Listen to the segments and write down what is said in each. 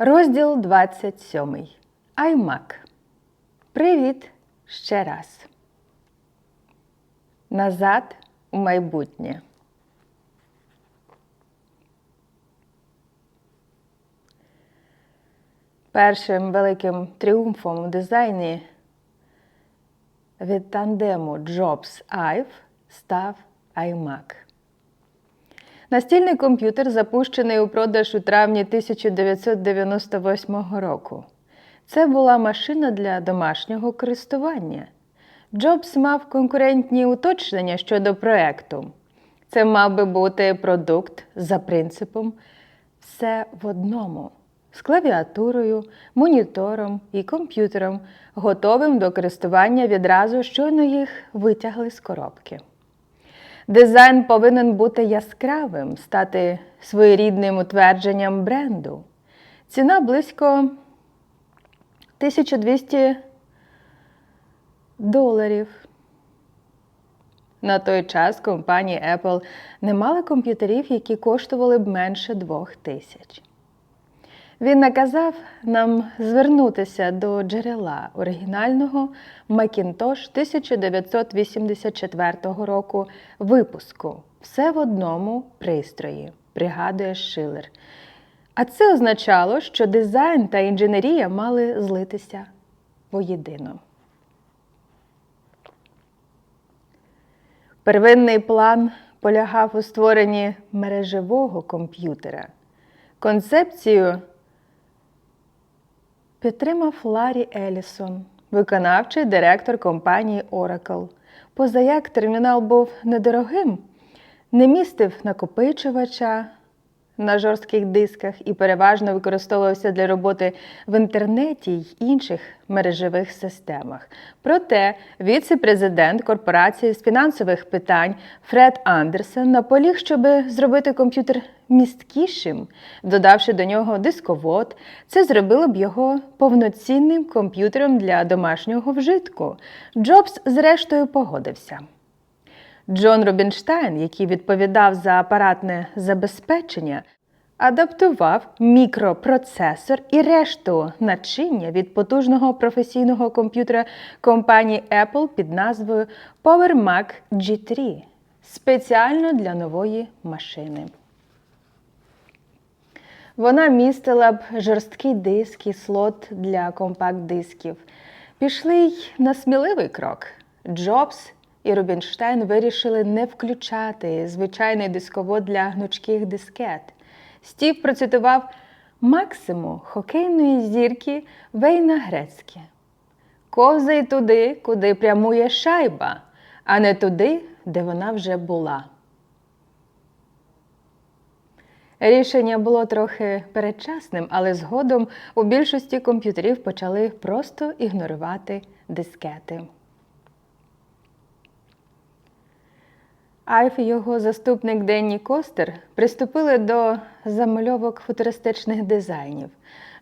Розділ 27. iMac. Привіт ще раз. Назад у майбутнє. Першим великим тріумфом у дизайні від тандему Jobs Ive став iMac. Настільний комп'ютер запущений у продаж у травні 1998 року. Це була машина для домашнього користування. Джобс мав конкурентні уточнення щодо проекту. Це мав би бути продукт за принципом все в одному з клавіатурою, монітором і комп'ютером, готовим до користування відразу, щойно їх витягли з коробки. Дизайн повинен бути яскравим, стати своєрідним утвердженням бренду. Ціна близько 1200 доларів. На той час компанія Apple не мала комп'ютерів, які коштували б менше двох тисяч. Він наказав нам звернутися до джерела оригінального Macintosh 1984 року випуску Все в одному пристрої, пригадує Шилер. А це означало, що дизайн та інженерія мали злитися воєдино. Первинний план полягав у створенні мережевого комп'ютера. Концепцію підтримав Ларі Елісон, виконавчий директор компанії Oracle. Позаяк термінал був недорогим, не містив накопичувача на жорстких дисках і переважно використовувався для роботи в інтернеті й інших мережевих системах. Проте віце-президент корпорації з фінансових питань Фред Андерсон наполіг, щоб зробити комп'ютер місткішим, додавши до нього дисковод, це зробило б його повноцінним комп'ютером для домашнього вжитку. Джобс, зрештою, погодився. Джон Рубінштайн, який відповідав за апаратне забезпечення, адаптував мікропроцесор і решту начиння від потужного професійного комп'ютера компанії Apple під назвою PowerMac G3 спеціально для нової машини. Вона містила б жорсткий диск і слот для компакт-дисків. Пішли й на сміливий крок. Джобс і Рубінштейн вирішили не включати звичайний дисковод для гнучких дискет. Стів процитував максимум хокейної зірки Вейна Грецьке. Ковзай туди, куди прямує шайба, а не туди, де вона вже була. Рішення було трохи передчасним, але згодом у більшості комп'ютерів почали просто ігнорувати дискети. Айф і його заступник Денні Костер приступили до замальовок футуристичних дизайнів.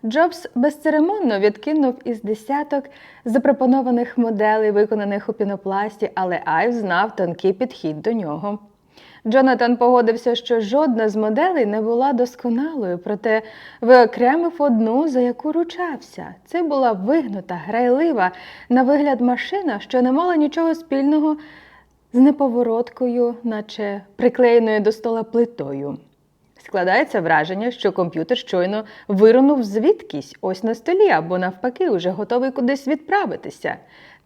Джобс безцеремонно відкинув із десяток запропонованих моделей, виконаних у пінопласті, але Айв знав тонкий підхід до нього. Джонатан погодився, що жодна з моделей не була досконалою, проте виокремив одну, за яку ручався. Це була вигнута, грайлива, на вигляд машина, що не мала нічого спільного з неповороткою, наче приклеєною до стола плитою. Складається враження, що комп'ютер щойно вирунув звідкись ось на столі, або навпаки, уже готовий кудись відправитися.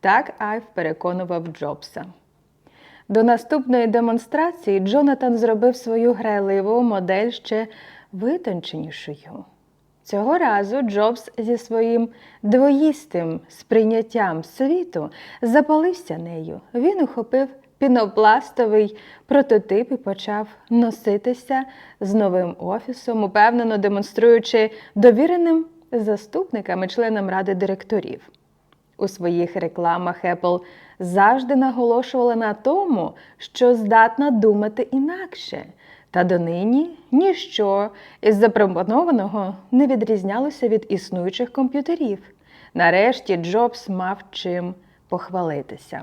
Так Айв переконував Джобса. До наступної демонстрації Джонатан зробив свою грайливу модель ще витонченішою. Цього разу Джобс зі своїм двоїстим сприйняттям світу запалився нею. Він ухопив пінопластовий прототип і почав носитися з новим офісом, упевнено демонструючи довіреним заступникам і членам ради директорів. У своїх рекламах Apple завжди наголошувала на тому, що здатна думати інакше. Та донині ніщо із запропонованого не відрізнялося від існуючих комп'ютерів. Нарешті Джобс мав чим похвалитися.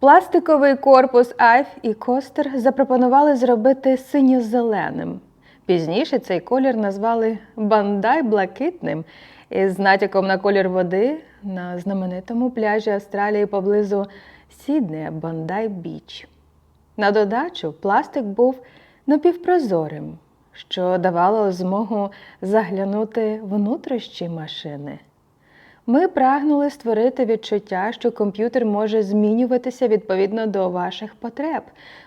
Пластиковий корпус Айф і Костер запропонували зробити синьо-зеленим. Пізніше цей колір назвали Бандай блакитним із натяком на колір води на знаменитому пляжі Австралії поблизу Сіднея Бандай Біч. На додачу пластик був напівпрозорим, що давало змогу заглянути внутрішні машини. Ми прагнули створити відчуття, що комп'ютер може змінюватися відповідно до ваших потреб,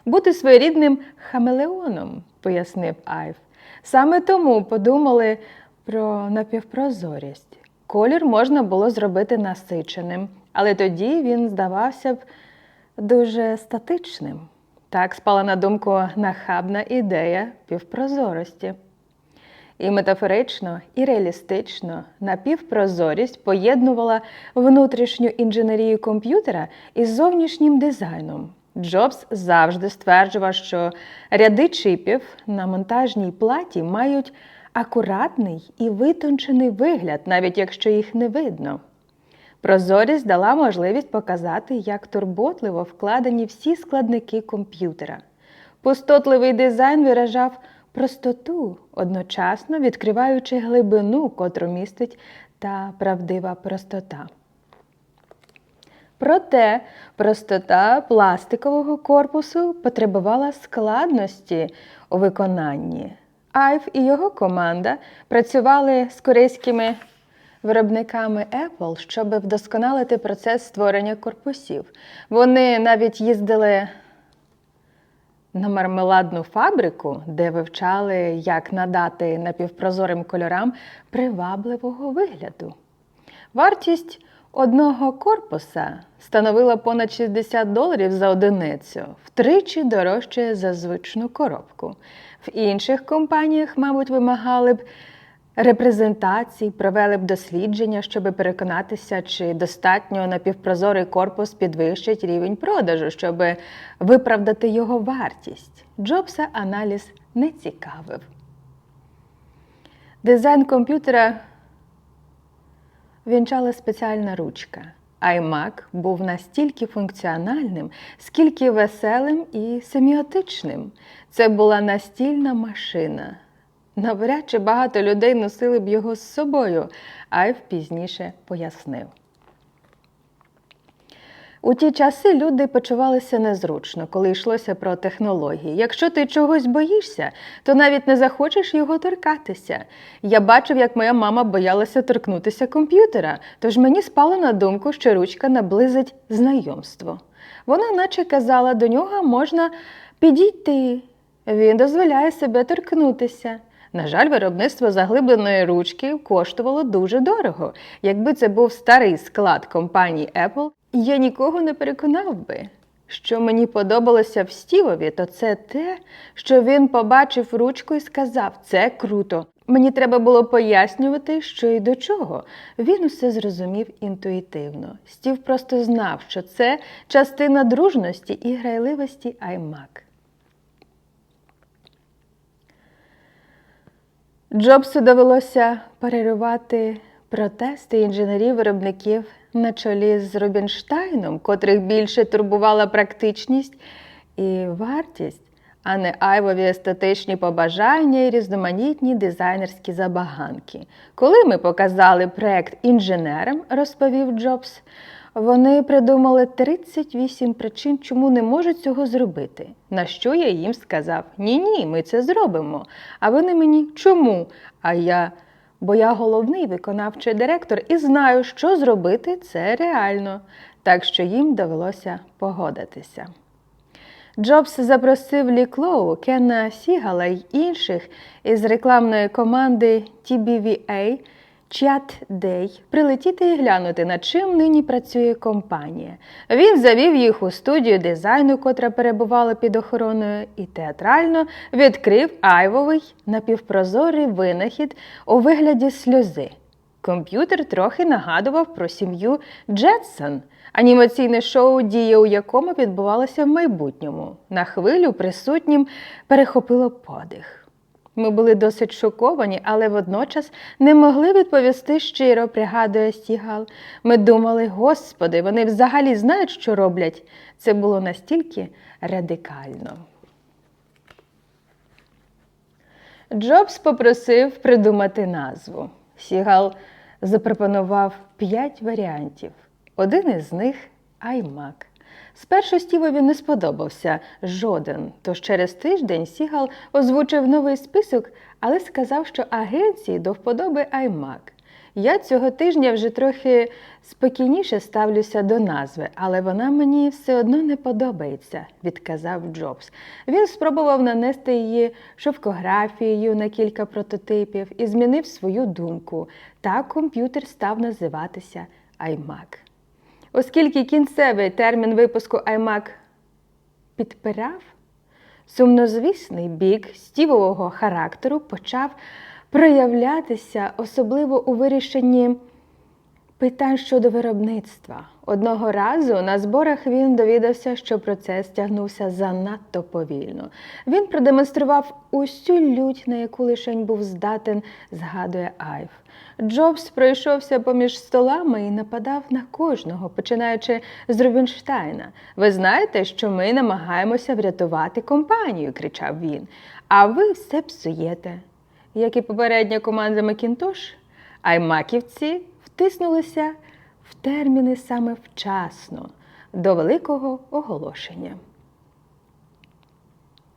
бути своєрідним хамелеоном, пояснив Айв. Саме тому подумали про напівпрозорість. Колір можна було зробити насиченим, але тоді він здавався б дуже статичним. Так спала на думку нахабна ідея півпрозорості. І метафорично, і реалістично напівпрозорість поєднувала внутрішню інженерію комп'ютера із зовнішнім дизайном. Джобс завжди стверджував, що ряди чипів на монтажній платі мають акуратний і витончений вигляд, навіть якщо їх не видно. Прозорість дала можливість показати, як турботливо вкладені всі складники комп'ютера. Пустотливий дизайн виражав простоту, одночасно відкриваючи глибину, котру містить та правдива простота. Проте простота пластикового корпусу потребувала складності у виконанні. Айв і його команда працювали з корейськими виробниками Apple, щоб вдосконалити процес створення корпусів. Вони навіть їздили на мармеладну фабрику, де вивчали, як надати напівпрозорим кольорам привабливого вигляду. Вартість одного корпуса становила понад 60 доларів за одиницю, втричі дорожче за звичну коробку. В інших компаніях, мабуть, вимагали б репрезентацій, провели б дослідження, щоб переконатися, чи достатньо напівпрозорий корпус підвищить рівень продажу, щоб виправдати його вартість. Джобса аналіз не цікавив. Дизайн комп'ютера вінчала спеціальна ручка. iMac був настільки функціональним, скільки веселим і семіотичним. Це була настільна машина. Навряд чи багато людей носили б його з собою, Айв пізніше пояснив. У ті часи люди почувалися незручно, коли йшлося про технології. Якщо ти чогось боїшся, то навіть не захочеш його торкатися. Я бачив, як моя мама боялася торкнутися комп'ютера, тож мені спало на думку, що ручка наблизить знайомство. Вона, наче казала, до нього можна підійти. Він дозволяє себе торкнутися. На жаль, виробництво заглибленої ручки коштувало дуже дорого. Якби це був старий склад компанії Apple, я нікого не переконав би. Що мені подобалося в Стівові, то це те, що він побачив ручку і сказав: це круто. Мені треба було пояснювати, що і до чого. Він усе зрозумів інтуїтивно. Стів просто знав, що це частина дружності і грайливості iMac. Джобсу довелося переривати протести інженерів-виробників на чолі з Рубінштайном, котрих більше турбувала практичність і вартість, а не айвові естетичні побажання і різноманітні дизайнерські забаганки. Коли ми показали проект інженерам, розповів Джобс, вони придумали 38 причин, чому не можуть цього зробити. На що я їм сказав: Ні, ні, ми це зробимо. А вони мені чому? А я, бо я головний виконавчий директор і знаю, що зробити це реально. Так що їм довелося погодитися. Джобс запросив Лі Клоу, Кена Сігала й інших із рекламної команди TBVA Day прилетіти і глянути, над чим нині працює компанія. Він завів їх у студію дизайну, котра перебувала під охороною, і театрально відкрив айвовий напівпрозорий винахід у вигляді сльози. Комп'ютер трохи нагадував про сім'ю Джетсон, анімаційне шоу, дія у якому відбувалося в майбутньому. На хвилю присутнім перехопило подих. Ми були досить шоковані, але водночас не могли відповісти щиро, пригадує Стігал. Ми думали, господи, вони взагалі знають, що роблять. Це було настільки радикально. Джобс попросив придумати назву. Сігал запропонував п'ять варіантів. Один із них iMac. Спершу Стівові не сподобався жоден, тож через тиждень Сігал озвучив новий список, але сказав, що агенції до вподоби iMac. Я цього тижня вже трохи спокійніше ставлюся до назви, але вона мені все одно не подобається, відказав Джобс. Він спробував нанести її шовкографією на кілька прототипів і змінив свою думку. Так комп'ютер став називатися iMac. Оскільки кінцевий термін випуску iMac підпирав, сумнозвісний бік стівового характеру почав проявлятися особливо у вирішенні питань щодо виробництва. Одного разу на зборах він довідався, що процес тягнувся занадто повільно. Він продемонстрував усю лють, на яку лишень був здатен, згадує Айв. Джобс пройшовся поміж столами і нападав на кожного, починаючи з Рубінштайна. Ви знаєте, що ми намагаємося врятувати компанію, кричав він. А ви все псуєте. Як і попередня команда Макінтош, аймаківці втиснулися в терміни саме вчасно до великого оголошення.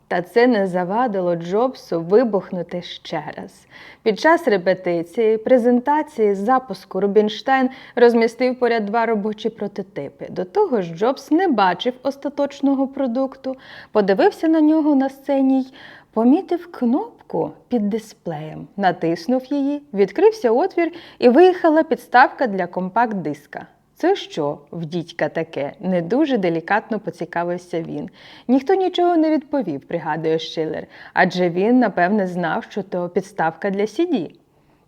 Та це не завадило Джобсу вибухнути ще раз. Під час репетиції, презентації, запуску Рубінштайн розмістив поряд два робочі прототипи. До того ж, Джобс не бачив остаточного продукту, подивився на нього на сцені й помітив кнопку під дисплеєм, натиснув її, відкрився отвір і виїхала підставка для компакт-диска. Це що, в дідька таке? Не дуже делікатно поцікавився він. Ніхто нічого не відповів, пригадує Шилер, адже він, напевне, знав, що то підставка для CD.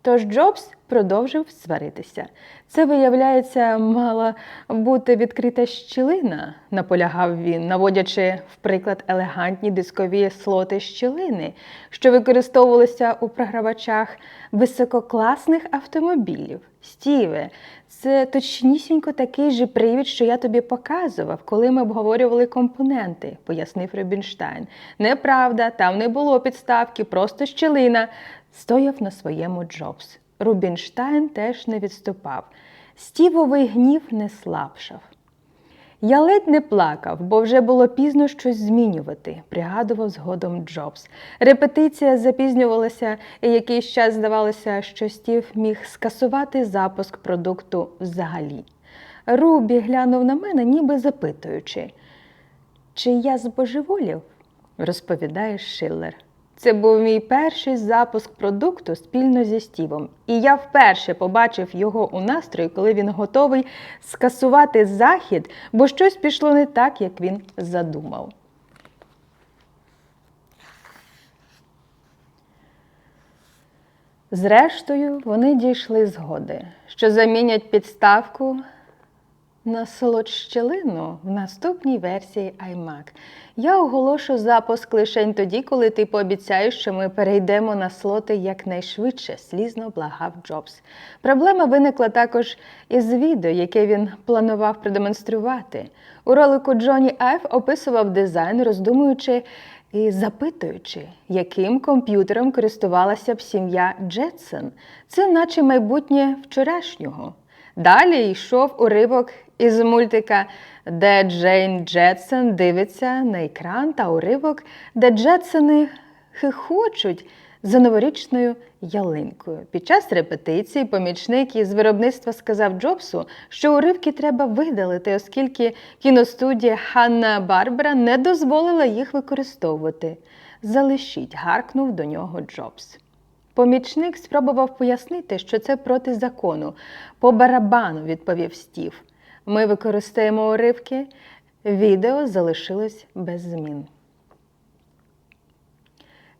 Тож Джобс продовжив сваритися. Це, виявляється, мала бути відкрита щілина, наполягав він, наводячи в приклад елегантні дискові слоти щілини, що використовувалися у програвачах висококласних автомобілів. Стіве, це точнісінько такий же привід, що я тобі показував, коли ми обговорювали компоненти, пояснив Рубінштайн. Неправда, там не було підставки, просто щілина. Стояв на своєму Джобс. Рубінштайн теж не відступав. Стівовий гнів не слабшав. Я ледь не плакав, бо вже було пізно щось змінювати, пригадував згодом Джобс. Репетиція запізнювалася, і якийсь час здавалося, що Стів міг скасувати запуск продукту взагалі. Рубі глянув на мене, ніби запитуючи, чи я збожеволів? розповідає Шиллер. Це був мій перший запуск продукту спільно зі Стівом, і я вперше побачив його у настрої, коли він готовий скасувати захід, бо щось пішло не так, як він задумав. Зрештою, вони дійшли згоди, що замінять підставку на солодщелину в наступній версії iMac. Я оголошу запуск лише тоді, коли ти пообіцяєш, що ми перейдемо на слоти якнайшвидше, слізно благав Джобс. Проблема виникла також із відео, яке він планував продемонструвати. У ролику Джоні Айв описував дизайн, роздумуючи і запитуючи, яким комп'ютером користувалася б сім'я Джетсон. Це наче майбутнє вчорашнього. Далі йшов уривок із мультика, де Джейн Джетсон дивиться на екран та уривок, де Джетсони хихочуть за новорічною ялинкою. Під час репетиції помічник із виробництва сказав Джобсу, що уривки треба видалити, оскільки кіностудія Ханна Барбара не дозволила їх використовувати. Залишіть, гаркнув до нього Джобс. Помічник спробував пояснити, що це проти закону. По барабану, відповів Стів. Ми використаємо уривки. Відео залишилось без змін.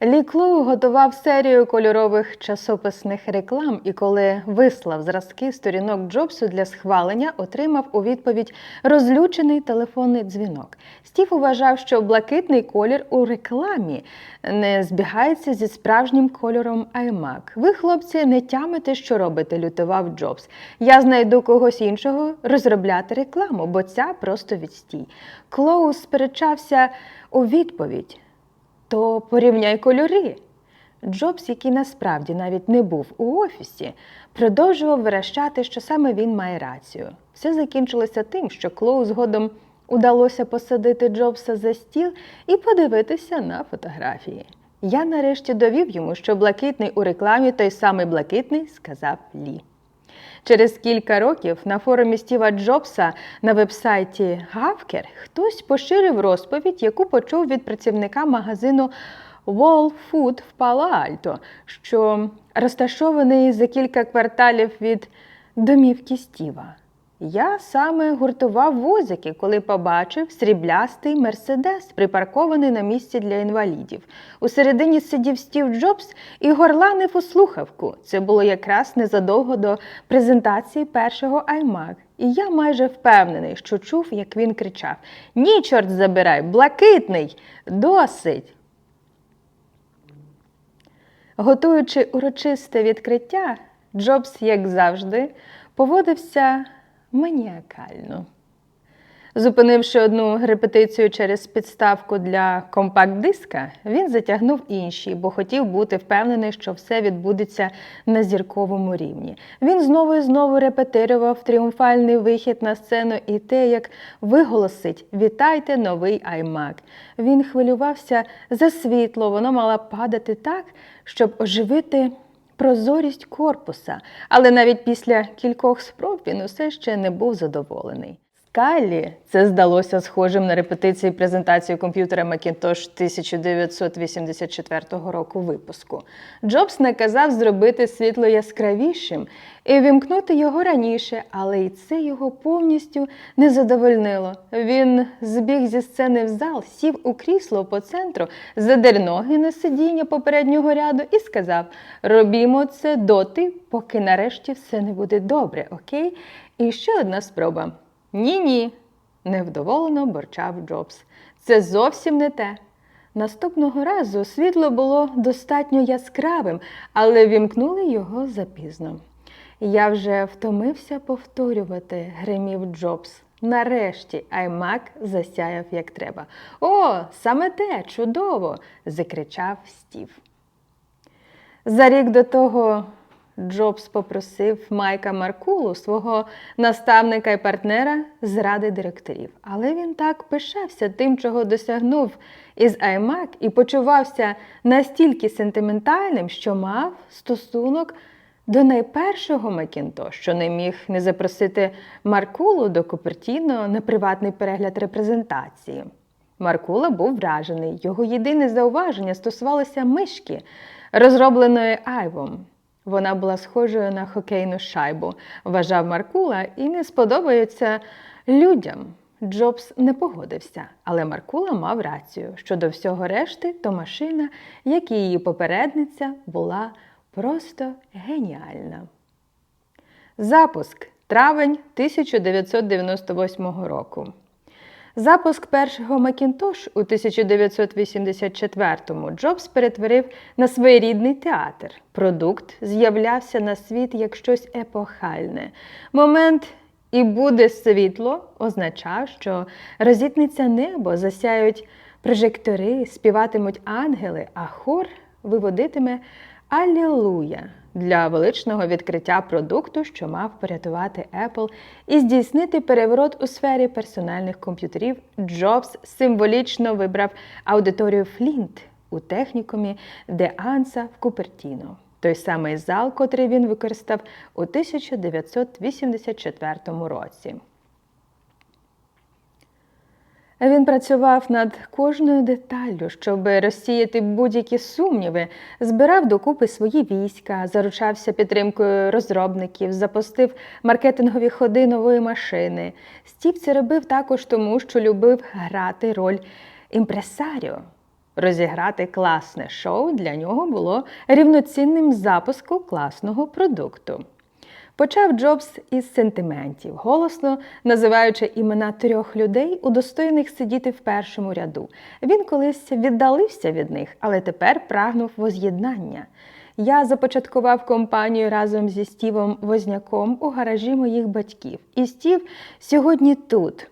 Лі Клоу готував серію кольорових часописних реклам, і коли вислав зразки сторінок Джобсу для схвалення, отримав у відповідь розлючений телефонний дзвінок. Стів вважав, що блакитний колір у рекламі не збігається зі справжнім кольором iMac. Ви, хлопці, не тямите, що робите, лютував Джобс. Я знайду когось іншого розробляти рекламу, бо ця просто відстій. Клоу сперечався у відповідь. То порівняй кольори. Джобс, який насправді навіть не був у офісі, продовжував вирощати, що саме він має рацію. Все закінчилося тим, що Клоу згодом удалося посадити Джобса за стіл і подивитися на фотографії. Я нарешті довів йому, що блакитний у рекламі той самий блакитний, сказав Лі. Через кілька років на форумі Стіва Джобса на вебсайті Гавкер хтось поширив розповідь, яку почув від працівника магазину Wall Food в Пала-Альто, що розташований за кілька кварталів від домівки Стіва. Я саме гуртував возики, коли побачив сріблястий мерседес, припаркований на місці для інвалідів. Усередині сидів Стів Джобс і горланив у слухавку. Це було якраз незадовго до презентації першого iMac. І я майже впевнений, що чув, як він кричав: Ні, чорт забирай, блакитний! Досить! Готуючи урочисте відкриття, Джобс, як завжди, поводився маніакально. Зупинивши одну репетицію через підставку для компакт-диска, він затягнув інші, бо хотів бути впевнений, що все відбудеться на зірковому рівні. Він знову і знову репетирував тріумфальний вихід на сцену і те, як виголосить Вітайте новий iMac. Він хвилювався за світло, воно мало падати так, щоб оживити прозорість корпуса, але навіть після кількох спроб він усе ще не був задоволений. Скайлі це здалося схожим на репетиції презентації комп'ютера Macintosh 1984 року випуску. Джобс наказав зробити світло яскравішим і вімкнути його раніше, але й це його повністю не задовольнило. Він збіг зі сцени в зал, сів у крісло по центру, задер ноги на сидіння попереднього ряду і сказав: Робімо це доти, поки нарешті все не буде добре, окей? І ще одна спроба. Ні, ні, невдоволено борчав Джобс. Це зовсім не те. Наступного разу світло було достатньо яскравим, але вімкнули його запізно. Я вже втомився повторювати, гримів Джобс. Нарешті iMac засяяв як треба. О, саме те, чудово! закричав Стів. За рік до того Джобс попросив Майка Маркулу, свого наставника і партнера, з ради директорів. Але він так пишався тим, чого досягнув із iMac і почувався настільки сентиментальним, що мав стосунок до найпершого Макінто, що не міг не запросити Маркулу до Купертіно на приватний перегляд репрезентації. Маркула був вражений. Його єдине зауваження стосувалося мишки, розробленої Айвом. Вона була схожою на хокейну шайбу, вважав Маркула, і не сподобається людям. Джобс не погодився, але Маркула мав рацію. Щодо всього решти, то машина, як і її попередниця, була просто геніальна. Запуск травень 1998 року. Запуск першого Макінтош у 1984-му Джобс перетворив на своєрідний театр. Продукт з'являвся на світ як щось епохальне. Момент і буде світло означав, що розітнеться небо, засяють прожектори, співатимуть ангели, а хор виводитиме Алілуя для величного відкриття продукту, що мав порятувати Apple і здійснити переворот у сфері персональних комп'ютерів. Джобс символічно вибрав аудиторію Флінт у технікумі де Анса в Купертіно. Той самий зал, котрий він використав у 1984 році. Він працював над кожною деталлю, щоб розсіяти будь-які сумніви, збирав докупи свої війська, заручався підтримкою розробників, запустив маркетингові ходи нової машини. Стів це робив також тому, що любив грати роль імпресаріо. Розіграти класне шоу для нього було рівноцінним запуску класного продукту. Почав Джобс із сентиментів, голосно називаючи імена трьох людей, удостоєних сидіти в першому ряду. Він колись віддалився від них, але тепер прагнув воз'єднання. Я започаткував компанію разом зі Стівом Возняком у гаражі моїх батьків. І Стів сьогодні тут,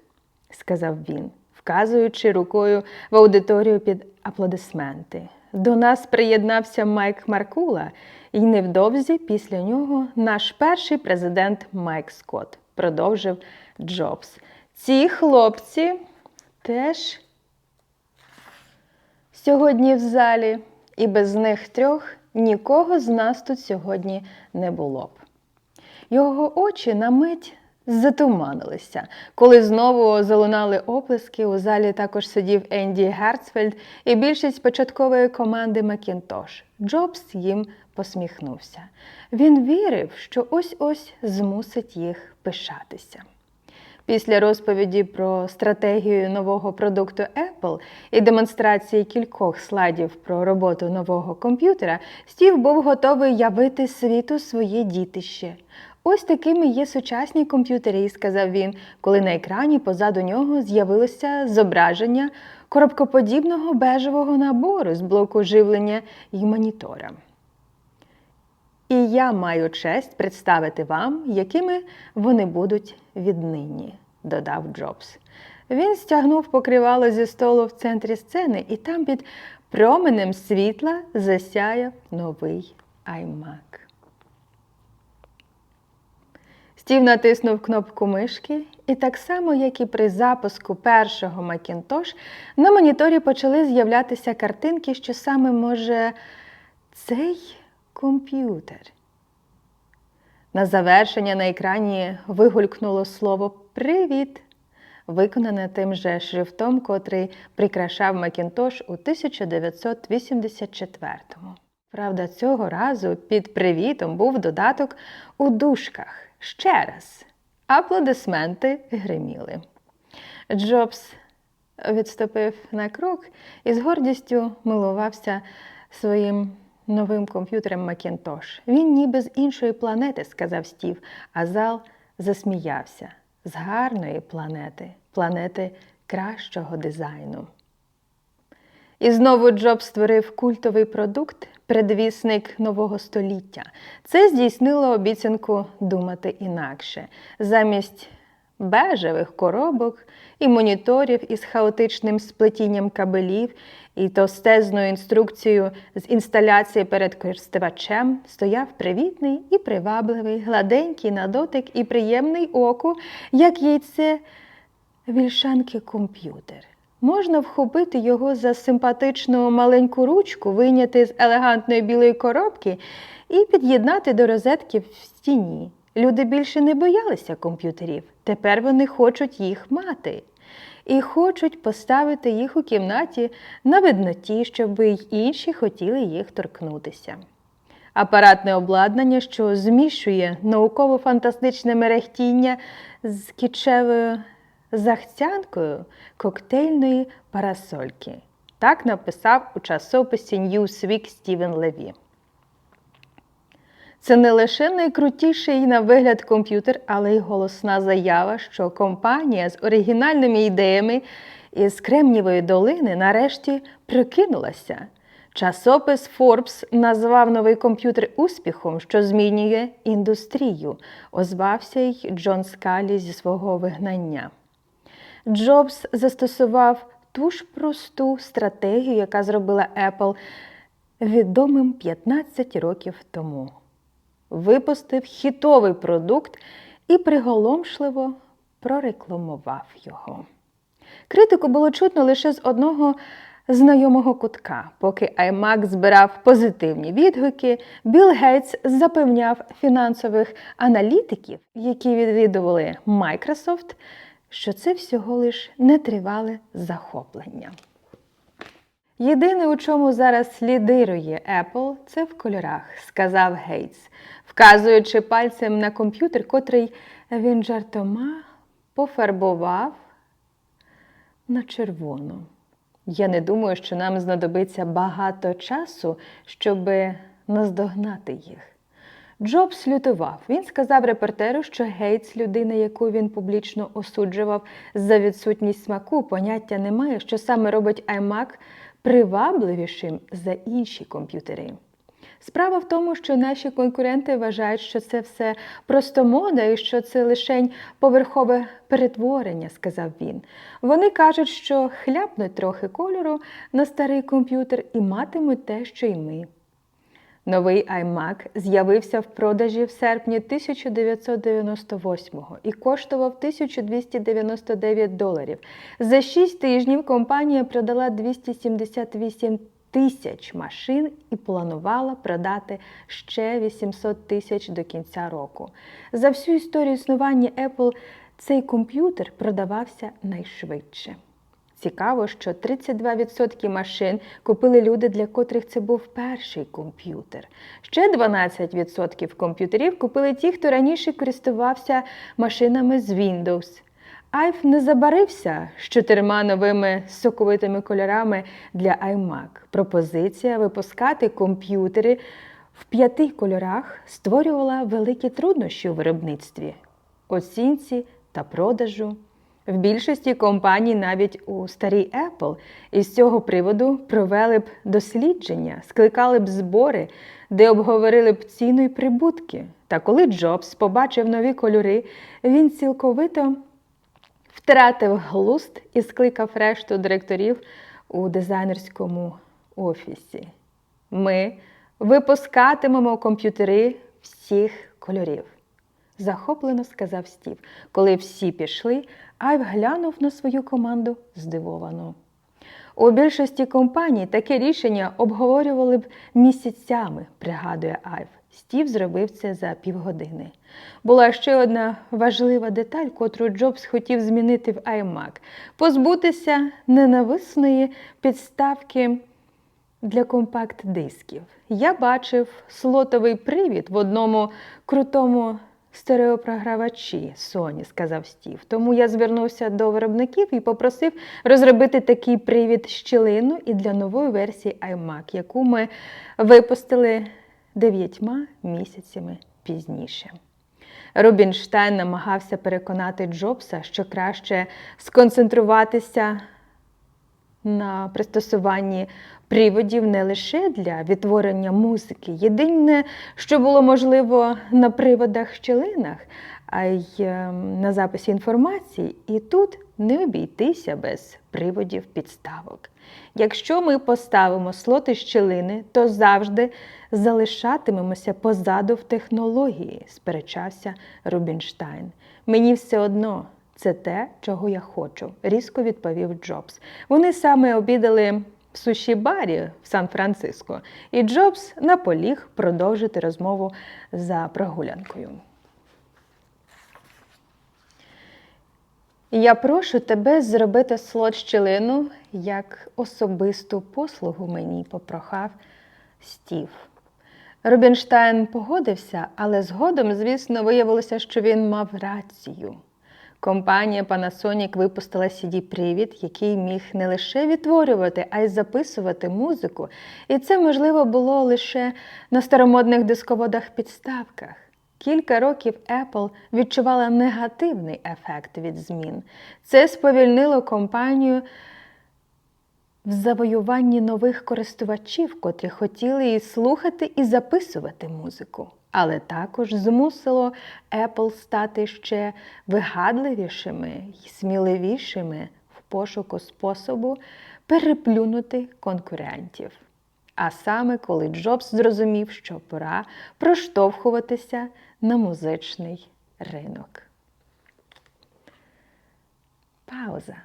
сказав він, вказуючи рукою в аудиторію під аплодисменти. до нас приєднався Майк Маркула, і невдовзі після нього наш перший президент Майк Скотт, продовжив Джобс. Ці хлопці теж сьогодні в залі, і без них трьох нікого з нас тут сьогодні не було б. Його очі на мить затуманилися. Коли знову залунали оплески, у залі також сидів Енді Герцфельд і більшість початкової команди Макінтош. Джобс їм посміхнувся. Він вірив, що ось-ось змусить їх пишатися. Після розповіді про стратегію нового продукту Apple і демонстрації кількох слайдів про роботу нового комп'ютера, Стів був готовий явити світу своє дітище. Ось такими є сучасні комп'ютери, сказав він, коли на екрані позаду нього з'явилося зображення коробкоподібного бежевого набору з блоку живлення і монітора. І я маю честь представити вам, якими вони будуть віднині, додав Джобс. Він стягнув покривало зі столу в центрі сцени, і там під променем світла засяяв новий iMac. Стів натиснув кнопку мишки, і так само, як і при запуску першого Macintosh, на моніторі почали з'являтися картинки, що саме може цей комп'ютер. На завершення на екрані вигулькнуло слово Привіт, виконане тим же шрифтом, котрий прикрашав Макінтош у 1984-му. Правда, цього разу під привітом був додаток у дужках. Ще раз. Аплодисменти гриміли. Джобс відступив на крок і з гордістю милувався своїм новим комп'ютером Macintosh. Він ніби з іншої планети, сказав Стів, а зал засміявся. З гарної планети, планети кращого дизайну. І знову Джобс створив культовий продукт, предвісник нового століття. Це здійснило обіцянку думати інакше. Замість бежевих коробок і моніторів із хаотичним сплетінням кабелів і товстезною інструкцією з інсталяції перед користувачем стояв привітний і привабливий, гладенький на дотик і приємний оку, як яйце вільшанки комп'ютер. Можна вхопити його за симпатичну маленьку ручку, вийняти з елегантної білої коробки і під'єднати до розетки в стіні. Люди більше не боялися комп'ютерів. Тепер вони хочуть їх мати. І хочуть поставити їх у кімнаті на видноті, щоб й інші хотіли їх торкнутися. Апаратне обладнання, що змішує науково-фантастичне мерехтіння з кічевою захцянкою коктейльної парасольки. Так написав у часописі Newsweek Стівен Леві. Це не лише найкрутіший на вигляд комп'ютер, але й голосна заява, що компанія з оригінальними ідеями із Кремнівої долини нарешті прикинулася. Часопис Forbes назвав новий комп'ютер успіхом, що змінює індустрію, озвався й Джон Скалі зі свого вигнання. Джобс застосував ту ж просту стратегію, яка зробила Apple відомим 15 років тому. Випустив хітовий продукт і приголомшливо прорекламував його. Критику було чутно лише з одного знайомого кутка. Поки iMac збирав позитивні відгуки, Білл Гейтс запевняв фінансових аналітиків, які відвідували Microsoft, що це всього лиш нетривале захоплення. Єдине, у чому зараз лідирує Apple, це в кольорах, сказав Гейтс, вказуючи пальцем на комп'ютер, котрий він жартома пофарбував на червону. Я не думаю, що нам знадобиться багато часу, щоб наздогнати їх. Джобс лютував. Він сказав репортеру, що Гейтс, людина, яку він публічно осуджував за відсутність смаку, поняття немає, що саме робить iMac привабливішим за інші комп'ютери. Справа в тому, що наші конкуренти вважають, що це все просто мода і що це лише поверхове перетворення, сказав він. Вони кажуть, що хляпнуть трохи кольору на старий комп'ютер і матимуть те, що й ми. Новий iMac з'явився в продажі в серпні 1998-го і коштував 1299 доларів. За 6 тижнів компанія продала 278 тисяч машин і планувала продати ще 800 тисяч до кінця року. За всю історію існування Apple цей комп'ютер продавався найшвидше. Цікаво, що 32% машин купили люди, для котрих це був перший комп'ютер. Ще 12% комп'ютерів купили ті, хто раніше користувався машинами з Windows. Айв не забарився з чотирма новими соковитими кольорами для iMac. Пропозиція випускати комп'ютери в п'яти кольорах створювала великі труднощі у виробництві, оцінці та продажу. В більшості компаній, навіть у старій Apple, із цього приводу провели б дослідження, скликали б збори, де обговорили б ціну і прибутки. Та коли Джобс побачив нові кольори, він цілковито втратив глузд і скликав решту директорів у дизайнерському офісі. Ми випускатимемо комп'ютери всіх кольорів. Захоплено сказав Стів. Коли всі пішли, Айв глянув на свою команду здивовано. У більшості компаній таке рішення обговорювали б місяцями, пригадує Айв. Стів зробив це за півгодини. Була ще одна важлива деталь, котру Джобс хотів змінити в iMac – позбутися ненависної підставки для компакт-дисків. Я бачив слотовий привід в одному крутому стереопрогравачі Sony, сказав Стів. Тому я звернувся до виробників і попросив розробити такий привід щілину і для нової версії iMac, яку ми випустили дев'ятьма місяцями пізніше. Рубінштейн намагався переконати Джобса, що краще сконцентруватися на пристосуванні приводів не лише для відтворення музики. Єдине, що було можливо на приводах щілинах, а й ем, на записі інформації, і тут не обійтися без приводів підставок. Якщо ми поставимо слоти щілини, то завжди залишатимемося позаду в технології, сперечався Рубінштайн. Мені все одно. Це те, чого я хочу, різко відповів Джобс. Вони саме обідали в суші барі в Сан-Франциско, і Джобс наполіг продовжити розмову за прогулянкою. Я прошу тебе зробити слот щілину як особисту послугу мені, попрохав Стів. Рубінштайн погодився, але згодом, звісно, виявилося, що він мав рацію. Компанія Panasonic випустила CD-привід, який міг не лише відтворювати, а й записувати музику. І це можливо було лише на старомодних дисководах підставках. Кілька років Apple відчувала негативний ефект від змін. Це сповільнило компанію в завоюванні нових користувачів, котрі хотіли і слухати, і записувати музику. Але також змусило Apple стати ще вигадливішими і сміливішими в пошуку способу переплюнути конкурентів. А саме коли Джобс зрозумів, що пора проштовхуватися на музичний ринок. Пауза.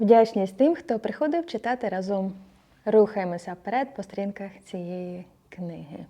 Вдячність тим, хто приходив читати разом. Рухаємося вперед по сторінках цієї книги.